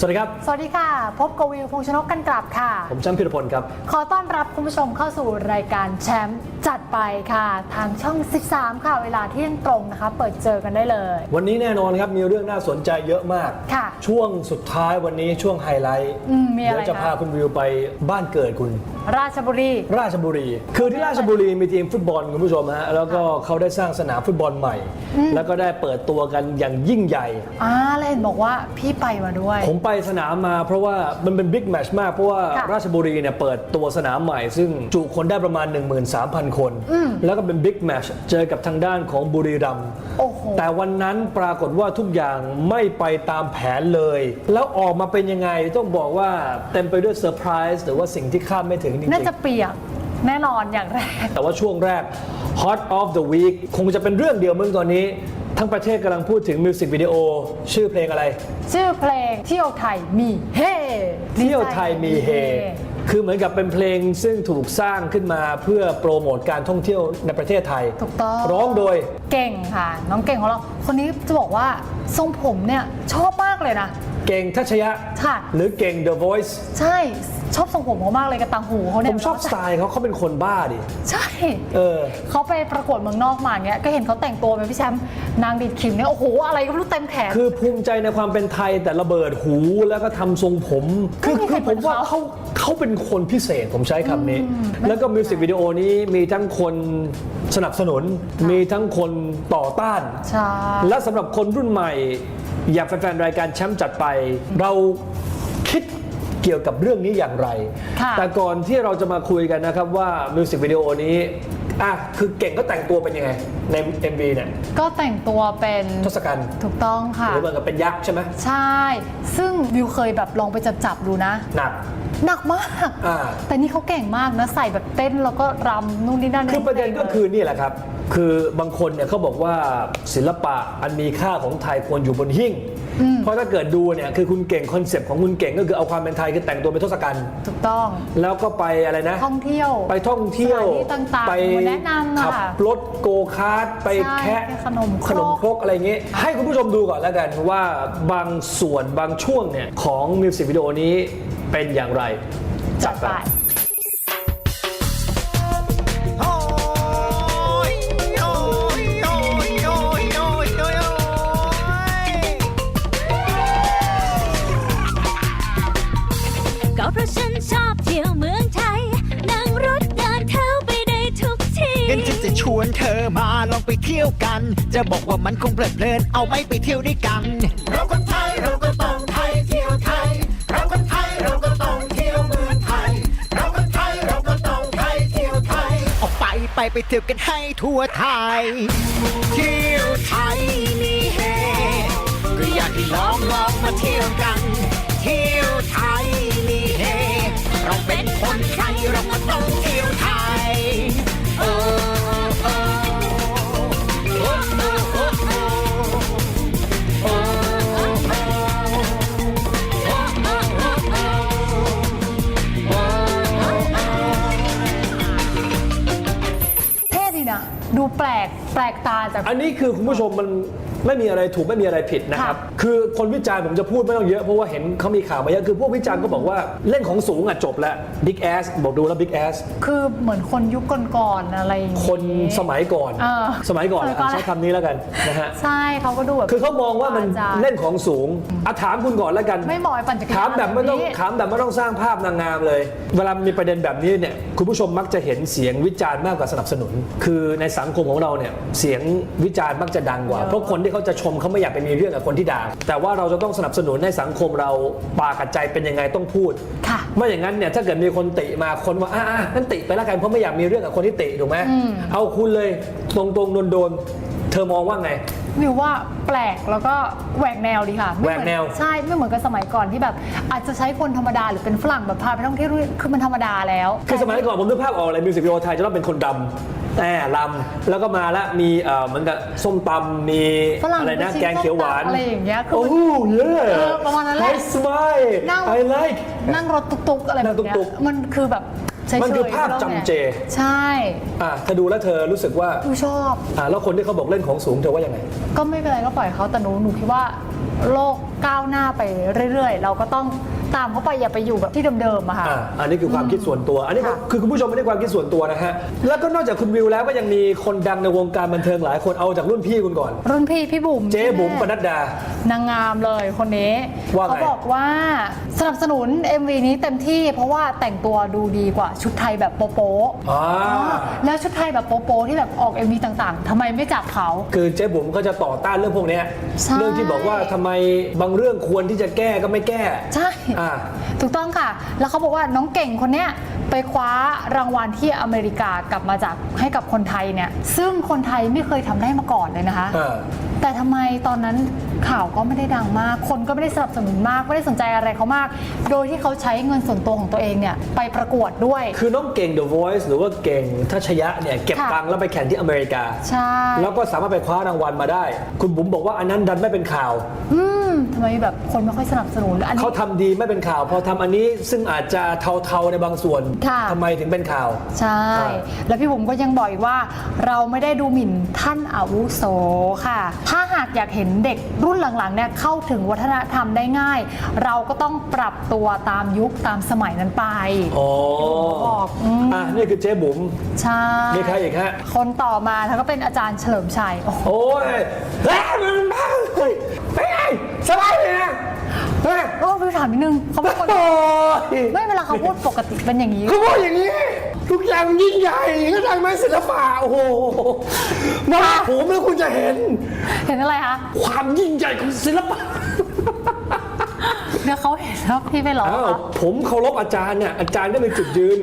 สวัสดีครับ สวัสดีค่ะ พบกับวิวพงษ์ชนกกันกลับค่ะ ผมแชมป์พิรพลครับ ขอต้อนรับคุณผู้ชมเข้าสู่รายการแชมป์จัดไปค่ะ ทางช่อง 13 ค่ะ เวลาเที่ยงตรงนะคะ เปิดเจอกันได้เลย วันนี้แน่นอนครับมีเรื่องน่าสนใจเยอะมากค่ะ ช่วงสุดท้ายวันนี้ช่วงไฮไลท์อืมมีอะไรเดี๋ยวจะคะ พาคุณวิวไปบ้านเกิดคุณราชบุรี ราชบุรี คือที่ราชบุรีมีทีมฟุตบอลคุณผู้ชมฮะ แล้วก็เขาได้สร้างสนามฟุตบอลใหม่ แล้วก็ได้เปิดตัวกันอย่างยิ่งใหญ่อ่าแล้วเห็นบอกว่าพี่ไปมาด้วย ผมไปสนามมาเพราะว่ามันเป็นบิ๊กแมตช์มาก เพราะว่าค่ะราชบุรีเนี่ยเปิดตัวสนามใหม่ ซึ่งจุคนได้ประมาณ 13,000 คน แล้วก็เป็นบิ๊กแมตช์เจอกับทางด้านของบุรีรัมย์โอ้โหแต่วันนั้นปรากฏว่าทุกอย่างไม่ไปตามแผนเลย แล้วออกมาเป็นยังไงต้องบอกว่าเต็มไปด้วยเซอร์ไพรส์หรือว่าสิ่งที่คาดไม่ถึงจริงน่าจะๆเปียกแน่นอนอย่างแรกแต่ว่าช่วงแรก Hot of the Week คงจะเป็นเรื่องเดียวเมื่อตอนนี้ ทั้งประเทศกำลังพูดถึงมิวสิกวิดีโอชื่อเพลงอะไร ชื่อเพลงเที่ยวไทยมีเฮเที่ยวไทยมีเฮ คือเหมือนกับเป็นเพลงซึ่งถูกสร้างขึ้นมาเพื่อโปรโมทการท่องเที่ยวในประเทศไทย ถูกต้อง ร้องโดย เก่งค่ะ น้องเก่งของเรา คนนี้จะบอกว่าทรงผมเนี่ยชอบมากเลยนะ เก่งทัชยะ ค่ะ หรือเก่ง The Voice ใช่ ชอบทรงผมเขามากเลยกับต่างหูเขาผเนี่ยมชอบสไตล์เขาเขาเป็นคนบ้าดิ ใช่ เออเขาไปประกวดเมืองนอกมาเงี้ยก็เห็นเขาแต่งตัวเป็นพี่แชมป์นางดีดขิมเนี่ยโอ้โหอะไรก็ไม่รู้เต็มแขน คือภูมิใจในความเป็นไทยแต่ระเบิดหูแล้วก็ทำทรงผม คือไม่มีใคคืรอผมว่าเหมือนเขาเขาเขาเป็นคนพิเศษผมใช้คำนี้ไม่แล้วก็มิวสิกวิดีโอนี้มีทั้งคนสนับสนุน มีทั้งคนต่อต้านใช่และสำหรับคนรุ่นใหม่ อยากแฟนๆรายการแชมป์จัดไปเราคิด เกี่ยวกับเรื่องนี้อย่างไร ค่ะแต่ก่อนที่เราจะมาคุยกันนะครับว่ามิวสิกวิดีโอนี้อะคือเก่งก็แต่งตัวเป็นยังไง ใน MV เนี่ยก็แต่งตัวเป็นทศกัณฐ์ถูกต้องค่ะหรือเหมือนกับเป็นยักษ์ใช่ไหมใช่ ซึ่งวิวเคยแบบลองไปจับจับๆดูนะ หนัก หนักมาก อ่า แต่นี่เขาเก่งมากนะ ใส่แบบเต้นแล้วก็รำนู่นนี่นั่นคือประเด็นก็คือนี่แหละครับ คือบางคนเนี่ยเขาบอกว่าศิลปะอันมีค่าของไทยควรอยู่บนหิ้ง เพราะถ้าเกิดดูเนี่ยคือคุณเก่งคอนเซปต์ของคุณเก่งก็คือเอาความเป็นไทยคือแต่งตัวเป็นทศกัณฐ์ถูกต้อง แล้วก็ไปอะไรนะ ท่องเที่ยว ไปท่องเที่ยวสถานที่ต่างๆไปแนะนำอะขับรถโกคาร์ทไปใช่แคะขนมครกขนมครกอะไรอย่างงี้ให้คุณผู้ชมดูก่อนแล้วกันว่าบางส่วนบางช่วงเนี่ยของมิวสิกวิดีโอนี้เป็นอย่างไรจัดไป ไปเที่ยวกัน จะบอกว่ามันคงเพลิดเพลินเอาไหม่ไปเที่ยวด้วยกัน เราคนไทยเราก็ต้องไทยเที่ยวไทย เราคนไทยเราก็ต้องเที่ยวเมืองไทย เราคนไทยเราก็ต้องไทยเที่ยวไทย ออกไปไปไปเที่ยวกันให้ทั่วไทย เที่ยวไทยมีเฮก็อยากให้ลองลองมาเที่ยวกัน เที่ยวไทยมีเฮเราเป็นคนไทยเราก็ต้องเที่ยว ดูแปลกแปลกตาจาก อันนี้คือคุณผู้ชมมัน ไม่มีอะไรถูกไม่มีอะไรผิดนะครับ คือคนวิจารณ์ผมจะพูดไม่ต้องเยอะ เพราะว่าเห็นเขามีข่าวมาเยอะ คือพวกวิจารณ์ก็บอกว่าเล่นของสูงอะจบแล้ว Big Ass บอกดูแล้ว Big Ass คือเหมือนคนยุคก่อนๆอะไรอย่างงี้ คนสมัยก่อนเออสมัยก่อนสมัยก่อน อะใช้คำนี้แล้วกันนะฮะใช่เขาก็ดูแบบคือเขามองว่ามันจรย์ เล่นของสูงอะถามคุณก่อนแล้วกันไม่เหมาะกับปั่นจักรยานถามแบบไม่ต้องแบบนี้ ถามแบบไม่ต้องสร้างภาพนางงามเลย เวลามีประเด็นแบบนี้เนี่ยคุณผู้ชมมักจะเห็นเสียงวิจารณ์มากกว่าสนับสนุน คือในสังคมของเราเนี่ยเสียงวิจารณ์มักจะดังกว่าเพราะคนที่เขาจะชมเขาไม่อยากไปมีเรื่องกับคนที่ด่า แต่ว่าเราจะต้องสนับสนุนให้สังคมเราปากกับใจเป็นยังไงต้องพูดค่ะไม่อย่างนั้นเนี่ยถ้าเกิดมีคนติมาคนว่าอ่านั่นติไปแล้วกันเพราะไม่อยากมีเรื่องกับคนที่ติถูกไหมเอาคุณเลยตรงตรงโดนโดนๆเธอมองว่าไงวิวว่าแปลกแล้วก็แหวกแนวดีค่ะไม่แหวกแนวใช่ไม่เหมือนกับสมัยก่อนที่แบบ อาจจะใช้คนธรรมดาหรือเป็นฝรั่งแบบพาไปท่องเที่ยวด้วยคือมันธรรมดาแล้วคือสมัยก่อนผมนึกภาพออกเลยมิวสิกวิดีโอไทยจะต้องเป็นคนดำ แต่ลำแล้วก็มาแล้วมีเอ่อเหมือนกับส้มตำมีฝรั่งอะไรนะลูชิ้แกงเขียวหวานอะไรอย่างเงี้ยคือโอ้มันเย่เออประมาณนั้นแหละไ s ส i l e นั่ง I like นั่งรถตุกๆ อะไรแบบเนี้นั่งตุ๊ยกๆมันคือแบบเฉยๆมันคือภาพไปแล้วไงจำเจ ใช่อะเธอดูแล้วเธอรู้สึกว่าดูชอบ อะแล้วคนที่เขาบอกเล่นของสูงเธอว่ายังไง ก็ไม่เป็นไรก็ปล่อยเขาแต่หนูหนูคิดว่า โลกก้าวหน้าไปเรื่อยๆ เราก็ต้อง ตามเขาไปอย่าไปอยู่แบบที่เดิมๆอะค่ะ อ่าอันนี้คือความคิดส่วนตัว อันนี้ก็ค่ะ คือคุณผู้ชมไม่ได้ความคิดส่วนตัวนะฮะ แล้วก็นอกจากคุณวิวแล้วก็ยังมีคนดังในวงการบันเทิงหลายคนเอาจากรุ่นพี่คุณก่อน รุ่นพี่พี่บุ๋มเจ๊บุ๋มปใช่ไหนัดดา นางงามเลยคนนี้ว่าไง เขาบอกว่าสนับสนุน MV นี้เต็มที่เพราะว่าแต่งตัวดูดีกว่าชุดไทยแบบโป๊ะๆ อ่าอ๋อแล้วชุดไทยแบบโป๊ะๆที่แบบออก MV ต่างๆ ทำไมไม่จับเขา คือเจ๊บุ๋มก็จะต่อต้านเรื่องพวกเนี้ยใช่ เรื่องที่บอกว่าทำไมบางเรื่องควรที่จะแก้ก็ไม่แก้ ใช่อ่า ถูกต้องค่ะ แล้วเขาบอกว่าน้องเก่งคนเนี้ยไปคว้ารางวัลที่อเมริกากลับมาจากให้กับคนไทยเนี่ย ซึ่งคนไทยไม่เคยทำได้มาก่อนเลยนะคะอ่า แต่ทำไมตอนนั้นข่าวก็ไม่ได้ดังมาก คนก็ไม่ได้สนับสนุนมาก ไม่ได้สนใจอะไรเขามาก โดยที่เขาใช้เงินส่วนตัวของตัวเองเนี่ยไปประกวดด้วย คือน้องเก่ง The Voice หรือว่าเก่งทัชยะเนี่ยเก็บค่ะตังค์แล้วไปแข่งที่อเมริกา ใช่ แล้วก็สามารถไปคว้ารางวัลมาได้ คุณบุ๋มบอกว่าอันนั้นดันไม่เป็นข่าว อืมทำไมแบบคนไม่ค่อยสนับสนุนอันนี้เขาทำดีไม่เป็นข่าว พอทำอันนี้ซึ่งอาจจะเทาๆในบางส่วนค่ะทำไมถึงเป็นข่าว ใช่อ่าแล้วพี่บุ๋มก็ยังบอกอีกว่า เราไม่ได้ดูหมิ่นท่านอาวุโสค่ะถ้าหากอยากเห็นเด็กรุ่นหลังๆเนี่ยเข้าถึงวัฒนธรรมได้ง่าย เราก็ต้องปรับตัวตามยุคตามสมัยนั้นไปอ๋อบอกอืมอะนี่คือเจ๊บุ๋มใช่มีใครอีกฮะคนต่อมาแล้วก็เป็นอาจารย์เฉลิมชัยโอ้โหโอ้ยเฮ้ยมันบ้าเฮ้ยเป็นไงสบายเลยนะเฮ้ยโอ้พี่ถามนิดนึงเขาเป็นคนโอ้ยไม่เวลาเขาพูดปกติเป็นอย่างนี้เขาพูดอย่างนี้ ทุกอย่างยิ่งใหญ่ก็ทางไม้ศิลปะโอ้โหมาผมแล้วคุณจะเห็น เห็นอะไรคะ ความยิ่งใหญ่ของศิลปะ เดี๋ยวเขาเห็นแล้วพี่ไปหรออ้าวคะผมเคารพอาจารย์เนี่ยอาจารย์ได้มีจุดยืน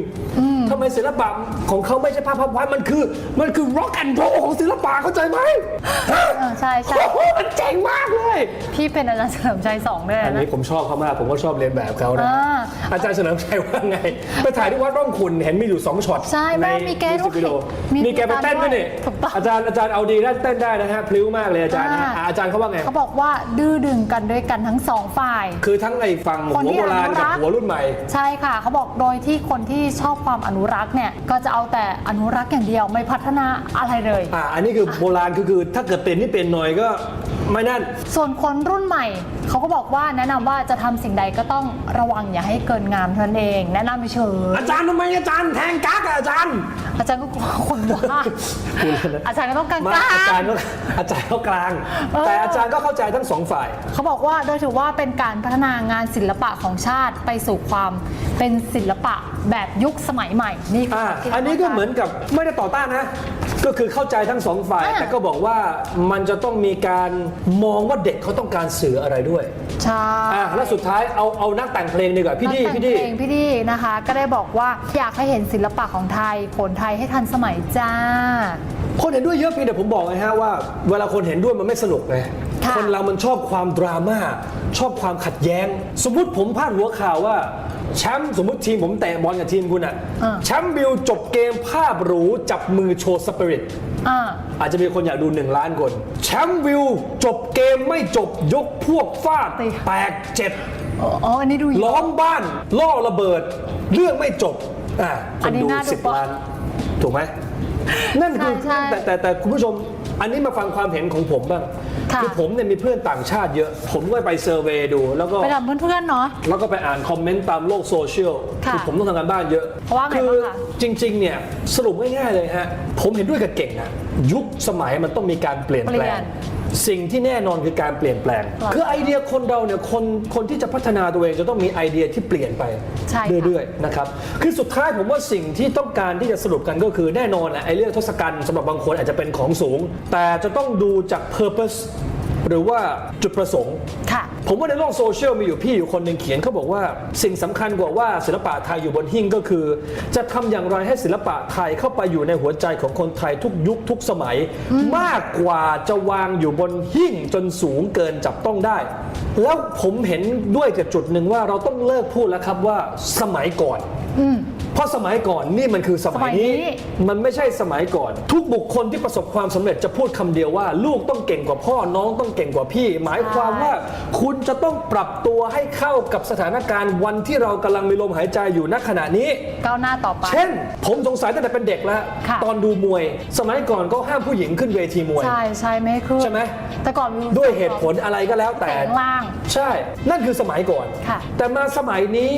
ทำไมศิลปะของเขาไม่ใช่ภาพภาพวาดมันคือ มันคือ rock and roll ของศิลปะเข้าใจไหมฮะเออใช่ใช่ โอ้โหมันเจ๋งมากเลย พี่เป็นอาจารย์เฉลิมชัยสองด้วยอันนะ นี้ผมชอบเขามาก ผมก็ชอบเรียนแบบเขานะ อ่าอาจารย์เฉลิมชัยว่าไง ไปถ่ายที่วัดร่องขุนเห็นมีอยู่ 2ช็อตใช่แม่มีแกด้วยมิวสิวิดีโอมีมีแกไปเต้นด้วยนี่ถูกต้องอาจารย์อาจารย์เอาดีได้เต้นได้นะฮะพลิ้วมากเลยอาจารย์นะฮะอ่า อ่าอาจารย์เขาว่าไง เขาบอกว่าดื้อดึงกันด้วยกันทั้งสองฝ่าย คือทั้งไอ้ฝั่งคนหัวที่โบราณอนุรักับกษ์ หัวรุ่นใหม่ ใช่ค่ะเขาบอกโดยที่คนที่ชอบความอนุรักษ์เนี่ยก็จะเอาแต่อนุรักษ์อย่างเดียวไม่พัฒนาอะไรเลย อ่าอันนี้คือโบราณคือคือถ้าเกิดเป็นนี่เป็นหน่อยก็ ไม่นั่น ส่วนคนรุ่นใหม่ เขาก็บอกว่าแนะนำว่าจะทำสิ่งใดก็ต้องระวังอย่าให้เกินงามเท่านั้นเอง แนะนำเฉยอาจารย์ทำไมอาจารย์แทงกั๊กอะอาจารย์ อาจารย์ก็กลัวคนว่าพูดเล่นนะ อาจารย์ก็ต้องกลางไมาอาจารย์ก็อาจารย์เขากลางเออแต่อาจารย์ก็เข้าใจทั้งสองฝ่าย เขาบอกว่าโดยถือว่าเป็นการพัฒนางานศิลปะของชาติไปสู่ความเป็นศิลปะแบบยุคสมัยใหม่นี่คือ่า ความคิดอันนี้ก็เหมือนกับไม่ได้ต่อต้านนะ ก็คือเข้าใจทั้งสองฝ่าย อ่า แต่ก็บอกว่ามันจะต้องมีการมองว่าเด็กเขาต้องการสื่ออะไรด้วยใช่ อ่าแล้วสุดท้ายเอาเอานักแต่งเพลงดีกว่าพี่ดีนักแต่งพี่ดี เพลงพี่ดีนะคะ ก็ได้บอกว่าอยากให้เห็นศิลปะของไทยโขนไทยให้ทันสมัยจ้า คนเห็นด้วยเยอะเพียงแต่ผมบอกไงฮะว่าเวลาคนเห็นด้วยมันไม่สนุกไงค่ะคนเรามันชอบความดราม่าชอบความขัดแย้ง สมมุติผมพาดหัวข่าวว่าแชมป์สมมติทีมผมเตะบอลกับทีมคุณอะอ่า แชมป์บิลจบเกมภาพหรูจับมือโชว์สปิริต อ่า อาจจะมีคนอยากดู 1 ล้านคน แชมป์วิว จบเกมไม่จบยกพวกฟาดตี แตกเจ็บ อ๋ออ๋ออันนี้ดูเยล้ออะมบ้านล่อระเบิด เรื่องไม่จบอะคอันนนี้ดูน่าดูสิบปะล้าน ถูกไหมนั่นคือใช่ใช่ แต่แต่แต่คุณผู้ชม อันนี้มาฟังความเห็นของผมบ้าง ค่ะอผมเนี่ยมีเพื่อนต่างชาติเยอะ ผมก็ไปเซอร์เวย์ดู แล้วก็ไปถามเพื่อนๆเนาะ แล้วก็ไปอ่านคอมเมนต์ตามโลกโซเชียลค่ะอผมต้องทำงานบ้านเยอะเพราะว่าไงคืบ้างคะจริงๆเนี่ยสรุปง่ายๆเลยฮะผมเห็นด้วยกับเก่งนะยุคสมัยมันต้องมีการเปลี่ยนเปแปลี่ลยง น สิ่งที่แน่นอนคือการเปลี่ยนแปลงครับคือไอเดียคนเราเนี่ยคนคนที่จะพัฒนาตัวเองจะต้องมีไอเดียที่เปลี่ยนไปใช่ค่ะ เรื่อยๆนะครับคือสุดท้ายผมว่าสิ่งที่ต้องการที่จะสรุปกันก็คือแน่นอนแหละไอเรื่องทศกัณฐ์สำหรับบางคนอาจจะเป็นของสูง แต่จะต้องดูจาก purpose หรือว่าจุดประสงค์ค่ะผมว่าในโลกโซเชียลมีอยู่พี่อยู่คนหนึ่งเขียนเขาบอกว่า สิ่งสำคัญกว่าว่าศิลปะไทยอยู่บนหิ้งก็คือ จะทำอย่างไรให้ศิลปะไทยเข้าไปอยู่ในหัวใจของคนไทยทุกยุคทุกสมัย มากกว่าจะวางอยู่บนหิ้งจนสูงเกินจับต้องได้ แล้วผมเห็นด้วยกับจุดหนึ่งว่าเราต้องเลิกพูดแล้วครับว่าสมัยก่อน เพราะสมัยก่อนนี่มันคือสมัยนี้ สมัยนี้ มันไม่ใช่สมัยก่อน ทุกบุคคลที่ประสบความสำเร็จจะพูดคำเดียวว่า ลูกต้องเก่งกว่าพ่อน้องต้องเก่งกว่าพี่ หมายความว่า คุณจะต้องปรับตัวให้เข้ากับสถานการณ์วันที่เรากำลังมีลมหายใจอยู่ณขณะนี้ ก้าวหน้าต่อไป เช่น ผมสงสัยตั้งแต่เป็นเด็กแล้ว ค่ะ ตอนดูมวย สมัยก่อนก็ห้ามผู้หญิงขึ้นเวทีมวย ใช่ใช่ไม่ให้ขึ้นใช่ไหม แต่ก่อนมีด้วยเหตุผลอะไรก็แล้วแต่แต่ข้างล่างใช่ นั่นคือสมัยก่อน ค่ะ แต่มาสมัยนี้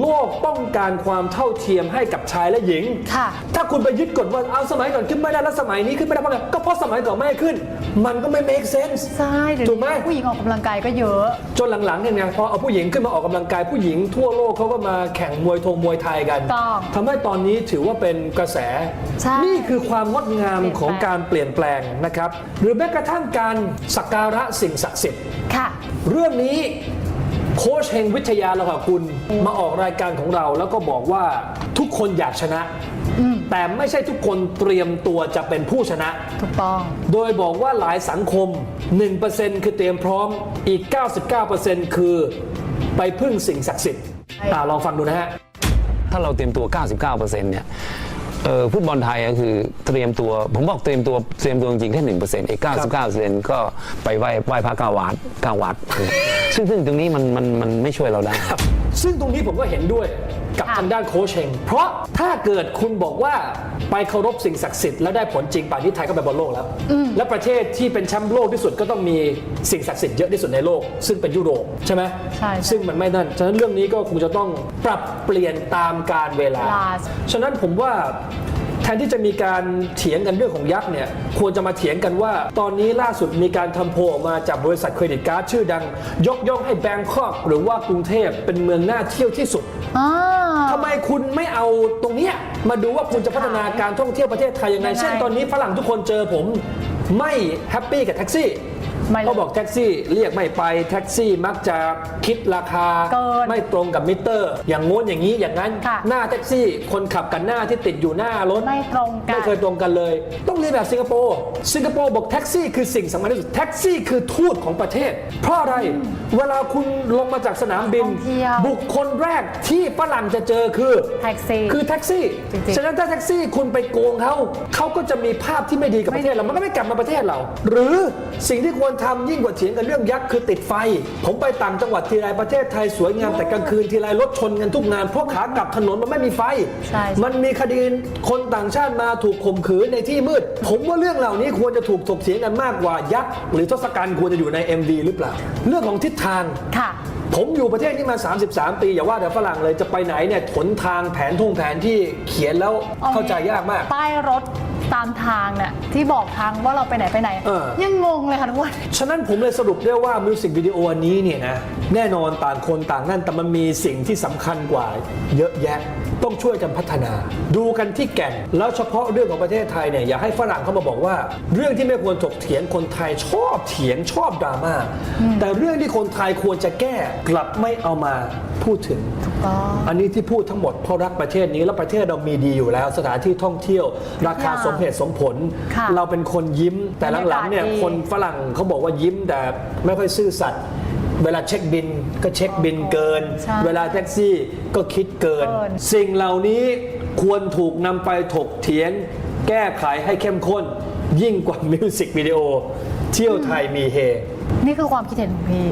โลกต้องการความเท่าเทียมให้กับชายและหญิง ค่ะ ถ้าคุณไปยึดกฎว่าเอาสมัยก่อนขึ้นไม่ได้แล้วสมัยนี้ขึ้นไม่ได้เพราะอะไรก็เพราะสมัยก่อนไม่ให้ขึ้น มันก็ไม่ make sense ใช่เดี๋ยวถูกไหมนี้ผู้หญิงออกกำลังกายก็เยอะ จนหลังๆเนี่ยไงพอเอาผู้หญิงขึ้นมาออกกำลังกายผู้หญิงทั่วโลกเขาก็มาแข่งมวยทงมวยไทยกันต้องทำให้ตอนนี้ถือว่าเป็นกระแส ใช่นี่คือความงดงามเปลี่ยนแปลงของการเปลี่ยนแปลงนะครับ หรือแม้กระทั่งการสักการะสิ่งศักดิ์สิทธิ์ ค่ะ เรื่องนี้โค้ชเฮงวิทยาเราค่ะคุณมาออกรายการของเราแล้วก็บอกว่าทุ กคนอยากชนะ แต่ไม่ใช่ทุกคนเตรียมตัวจะเป็นผู้ชนะ ถูกต้อง โดยบอกว่าหลายสังคม 1%คือเตรียมพร้อมอีก 99%คือไปพึ่งสิ่งศักดิ์สิทธิ์ใช่อ่าลองฟังดูนะฮะ ถ้าเราเตรียมตัว 99%เนี่ยเออฟุตบอลไทยก็คือเตรียมตัว ผมบอกเตรียมตัวเตรียมตัวจริงๆแค่1%เอก99%ก็ไปไหว้ไหว้พระเก้าวัดเก้าวัดซึ่งซึ่งตรงนี้มันมันมันไม่ช่วยเราได้ ซึ่งตรงนี้ผมก็เห็นด้วยกับค่ะทางด้านโค้ชเฮงเพราะถ้าเกิดคุณบอกว่าไปเคารพสิ่งศักดิ์สิทธิ์แล้วได้ผลจริงป่านนี้ไทยก็ไปบอลโลกแล้ว และประเทศที่เป็นแชมป์โลกที่สุดก็ต้องมีสิ่งศักดิ์สิทธิ์เยอะที่สุดในโลก ซึ่งเป็นยุโรปใช่ไหมใช่ใช่ซึ่งมันไม่นั่น ฉะนั้นเรื่องนี้ก็คงจะต้องปรับเปลี่ยนตามการเวลาเวลาฉะนั้นผมว่า แทนที่จะมีการเถียงกันเรื่องของยักษ์เนี่ยควรจะมาเถียงกันว่า ตอนนี้ล่าสุดมีการทำโพลออกมาจากบริษัทเครดิตการ์ดชื่อดัง ยกย่องให้แบงคอกหรือว่ากรุงเทพเป็นเมืองน่าเที่ยวที่สุดอ่าทำไมคุณไม่เอาตรงเนี้ยมาดูว่าคุณจะพัฒนาการท่องเที่ยวประเทศไทยยังไงยังไง เช่นตอนนี้ฝรั่งทุกคนเจอผมไม่แฮปปี้กับแท็กซี่ ไม่เลยเขาบอกแท็กซี่เรียกไม่ไปแท็กซี่มักจะคิดราคาเกินไม่ตรงกับมิเตอร์ อย่างโน้นอย่างนี้อย่างนั้น ค่ะ หน้าแท็กซี่คนขับกันหน้าที่ติดอยู่หน้ารถ ไม่ตรงกัน ไม่เคยตรงกันเลย ต้องเรียนแบบสิงคโปร์ สิงคโปร์บอกแท็กซี่คือสิ่งสำคัญที่สุด แท็กซี่คือทูตของประเทศ เพราะอะไร เวลาคุณลงมาจากสนามบิน ท่องเที่ยวบุคคลแรกที่ฝรั่งจะเจอคือ แท็กซี่คือแท็กซี่ จริงๆฉะนั้นถ้าแท็กซี่คุณไปโกงเขา เขาก็จะมีภาพที่ไม่ดีกับประเทศเรา มันก็ไม่กลับมาประเทศเรา หรือสิ่งที่ควรทำยิ่งกว่าเถียงกันเรื่องยักษ์คือติดไฟ ผมไปต่างจังหวัดทีไรประเทศไทยสวยงามแต่กลางคืนทีไรรถชนกันทุกงานเพราะขากลับถนนมันไม่มีไฟใช่มันมีคดีคนต่างชาติมาถูกข่มขืนในที่มืด ผมว่าเรื่องเหล่านี้ควรจะถูกถกเถียงกันมากกว่ายักษ์หรือทศกัณฐ์ควรจะอยู่ใน MV หรือเปล่า เรื่องของทิศทางค่ะผมอยู่ประเทศนี้มา 33 ปี อย่าว่าแต่ฝรั่งเลยจะไปไหนเนี่ยหนทางแผนท่งแผนที่เขียนแล้วเข้าใจยากมาก ป้ายรถ ตามทางเนี่ยที่บอกทางว่าเราไปไหนไปไหน เออ ยังงงเลยค่ะทุกคนฉะนั้นผมเลยสรุปได้ว่ามิวสิกวิดีโออันนี้เนี่ยนะแน่นอนต่างคนต่างนั่นแต่มันมีสิ่งที่สำคัญกว่าเยอะแยะ ต้องช่วยกันพัฒนา ดูกันที่แก่น แล้วเฉพาะเรื่องของประเทศไทยเนี่ยอย่าให้ฝรั่งเข้ามาบอกว่า เรื่องที่ไม่ควรถกเถียงคนไทยชอบเถียงชอบดราม่าแต่เรื่องที่คนไทยควรจะแก้กลับไม่เอามาพูดถึง อันนี้ที่พูดทั้งหมดเพราะรักประเทศนี้แล้วประเทศเรามีดีอยู่แล้ว สถานที่ท่องเที่ยว ราคาค่ะ สมเหตุสมผล ค่ะเราเป็นคนยิ้มแต่หลังๆเนี่ยบรรยากาศดี คนฝรั่งเขาบอกว่ายิ้มแต่ไม่ค่อยซื่อสัตย์เวลาเช็คบินก็เช็คบินเกิน ใช่เวลาแท็กซี่ก็คิดเกิน เกิน สิ่งเหล่านี้ควรถูกนำไปถกเถียง แก้ไขให้เข้มข้น ยิ่งกว่ามิวสิกวิดีโอเที่ยวไทยมีเฮ นี่คือความคิดเห็นของพี่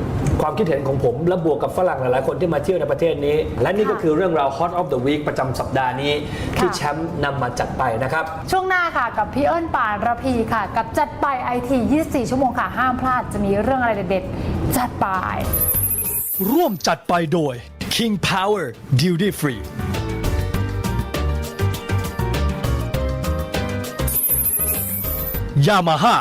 ความคิดเห็นของผม และบวกกับฝรั่งหลายๆ คนที่มาเที่ยวในประเทศนี้ และนี่ก็ค่ะคือเรื่องราว Hot of the Week ประจำสัปดาห์นี้ ที่ค่ะแชมป์นำมาจัดไปนะครับ ช่วงหน้าค่ะกับพี่เอิญปานระพีค่ะ กับจัดไปไอที24 ชั่วโมงค่ะ ห้ามพลาดจะมีเรื่องอะไรเด็ดๆจัดไปร่วมจัดไปโดย King Power Duty Free Yamaha